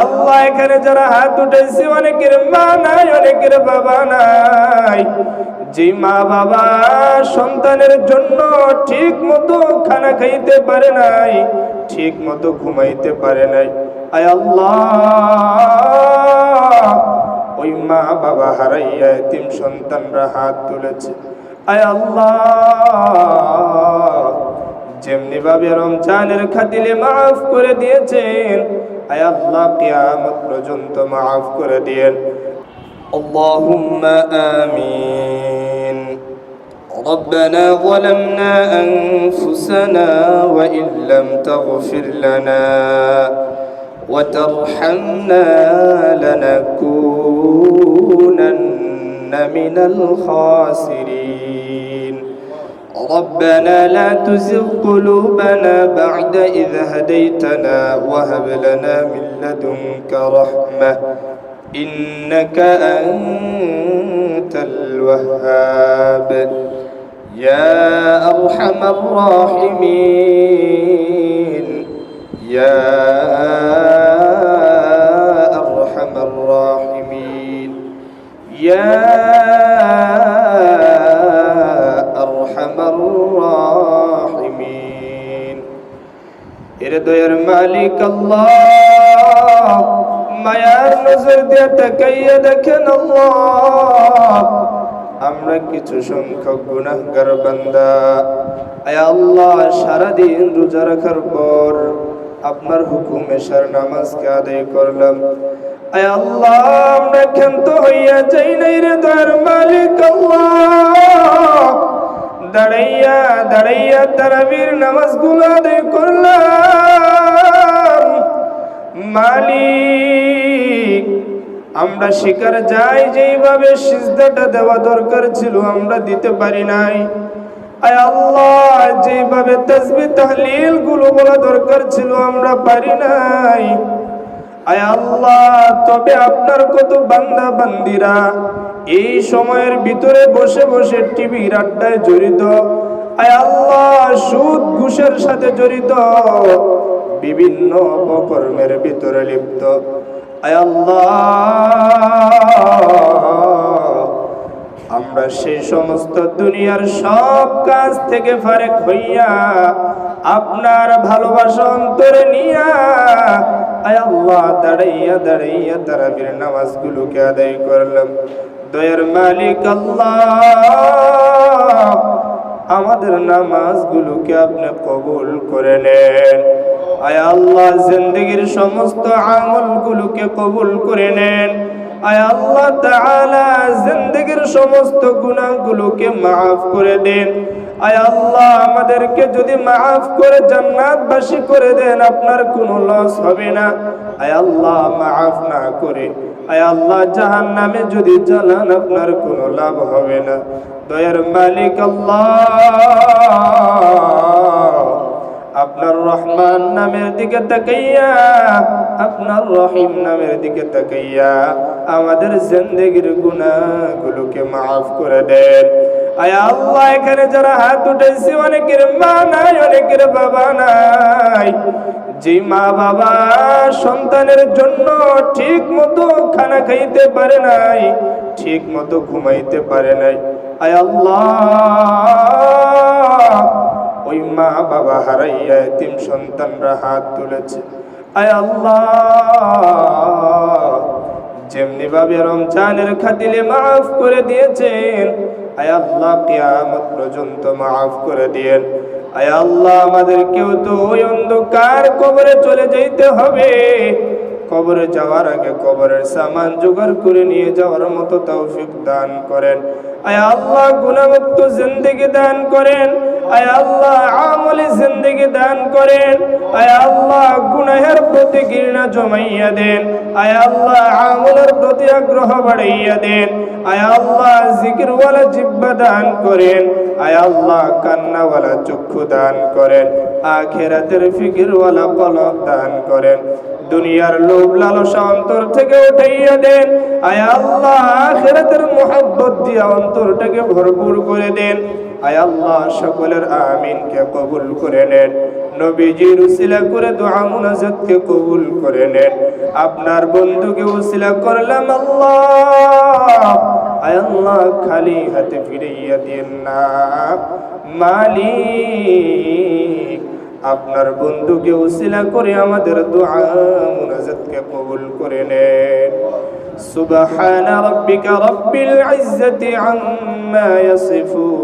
আল্লাহ, এখানে যারা হাত উঠেছে অনেকের মা নাই, অনেকের বাবা নাই। যে মা বাবা সন্তানের জন্য ঠিক মতো খানা খাইতে পারে নাই, ঠিক মতো ঘুমাইতে পারে নাই। আয় আল্লাহ, ওই মা বাবা হারাইয়া তিন সন্তানরা হাত তুলেছে। আয় আল্লাহ যেমনি ভাবে রমজানের খাতিলে মাফ করে দিয়েছেন আয় আল্লাহ কিয়ামত পর্যন্ত মাফ করে দিয়েন اللهم آمين ربنا ظلمنا أنفسنا وإن لم تغفر لنا وترحمنا لنكونن من الخاسرين ربنا لا تزغ قلوبنا بعد إذ هديتنا وهب لنا من لدنك رحمة إنك أنت الوهاب. يا أرحم الراحمين. يا أرحم الراحمين. يا الراحمين হৃদয়ের মালিক আল্লাহ মায়ার নজর দিয়ে তাকাইয়া দেখেন আল্লাহ আমরা কিছু সংখ্যক গুনাহগার বান্দা আয় আল্লাহ সারাদিন রোজা রাখার পর আপনার হুকুমে সার নামাজকে আদায় করলাম আয় আল্লাহ আমরা ক্ষান্ত হইয়া যাই নাই রে তার মালিক আল্লাহ দাঁড়াইয়া দাঁড়াইয়া তারাবির নামাজগুলো আদায় করলাম। মালিক, আমরা শিকার যাই, যেইভাবে সিজদাটা দেওয়া দরকার ছিল আমরা দিতে পারি নাই। আল্লাহ যেভাবে তাসবিহ তাহলিলগুলো বলা দরকার ছিল আমরা পারি নাই। আয় আল্লাহ, তবে আপনার কত বান্দা বান্দিরা? এই সময়ের ভিতরে বসে বসে টিভির আড্ডায় জড়িত। আয় আল্লাহ, সুদ, ঘুষের সাথে জড়িত। বিভিন্ন অপকর্মের ভিতরে লিপ্ত। আয় আল্লাহ, আমরা সেই সমস্ত দুনিয়ার সব কাজ থেকে ফারেক হইয়া আপনার ভালোবাসা অন্তরে নিয়া আয় আল্লাহ, দাঁড়াইয়া দাঁড়াইয়া তারাবির নামাজগুলোকে আদায় করলাম। দয়ার মালিক আল্লাহ, আমাদের নামাজগুলোকে আপনি কবুল করে নেন। আয় আল্লাহ, জিন্দগির সমস্ত আমলগুলোকে কবুল করে নেন। আয় আল্লাহ তাআলা, জিন্দগির সমস্ত গুনাহগুলোকে maaf করে দেন। আয় আল্লাহ, আমাদেরকে যদি মাফ করে, জান্নাতবাসী করে দেন, আপনার কোনো লস হবে না। আয় আল্লাহ, মাফ না করে। আয় আল্লাহ জাহান নামে যদি জ্বালান, আপনার কোনো লাভ হবে না। দয়ার মালিক আল্লাহ। আপনার রহমান নামের দিকে তাকাইয়া, আপনার রহিম নামের দিকে তাকাইয়া, আমাদের জিন্দেগির গুনাহগুলোকে মাফ করে দেন। আয় আল্লাহ, এখানে যারা হাত উঠেছে, অনেকের মা নাই, অনেকের বাবা নাই। যে মা বাবা সন্তানের জন্য ঠিক মতো খানা খাইতে পারে নাই, ঠিক মতো ঘুমাইতে পারে নাই। আয় আল্লাহ, ওই মা বাবা হারাইয়া তিন সন্তানরা হাত তুলেছে। আয় আল্লাহ যেমনি ভাবে রমজানের খাতিলে মাফ করে দিয়েছেন আয় আল্লাহ কিয়ামত পর্যন্ত মাফ করে দিয়েন। আয় আল্লাহ আমাদের কেউ তো ওই অন্ধকার কবরে চলে যেতে হবে। কবরে যাওয়ার আগে কবরের সামান জোগাড় করে নিয়ে যাওয়ার মতো তৌফিক দান করেন। আয় আল্লাহ গুণামুক্ত জিন্দেগি দান করেন। আয় আল্লাহ, আমলি জিন্দেগি দান করেন। আয় আল্লাহ, গুনাহের প্রতি ঘৃণা জমাইয়া দেন। আয় আল্লাহ, আমলের প্রতি আগ্রহ বাড়াইয়া দেন। আয় আল্লাহ, জিকিরওয়ালা জিব্বা দান করেন। আয় আল্লাহ, কান্নাওয়ালা চক্ষু দান করেন। আখেরাতের ফিকিরওয়ালা কলব দান করেন। দুনিয়ার লোভ লালসা অন্তর থেকে উঠাইয়া দেন। আয় আল্লাহ, আখেরাতের মোহাব্বত দিয়া অন্তরটাকে ভরপুর করে দেন। আয় সকলের আমিনকে কবুল করে নেন। নবীজির উসিলা করে দোয়া মুনাজাতকে কবুল করে নেন। আপনার বন্ধুকে উসিলা করলাম আল্লাহ। আয় খালি হাতে ফিরাইয়া দেন না। মালি আপনার বন্ধুকে উসিলা করে আমাদের দোয়া মুনাজাতকে কবুল করে নেন। সুবহান রাব্বিকা রাব্বিল ইজ্জাতি আম্মা ইয়াসিফুন।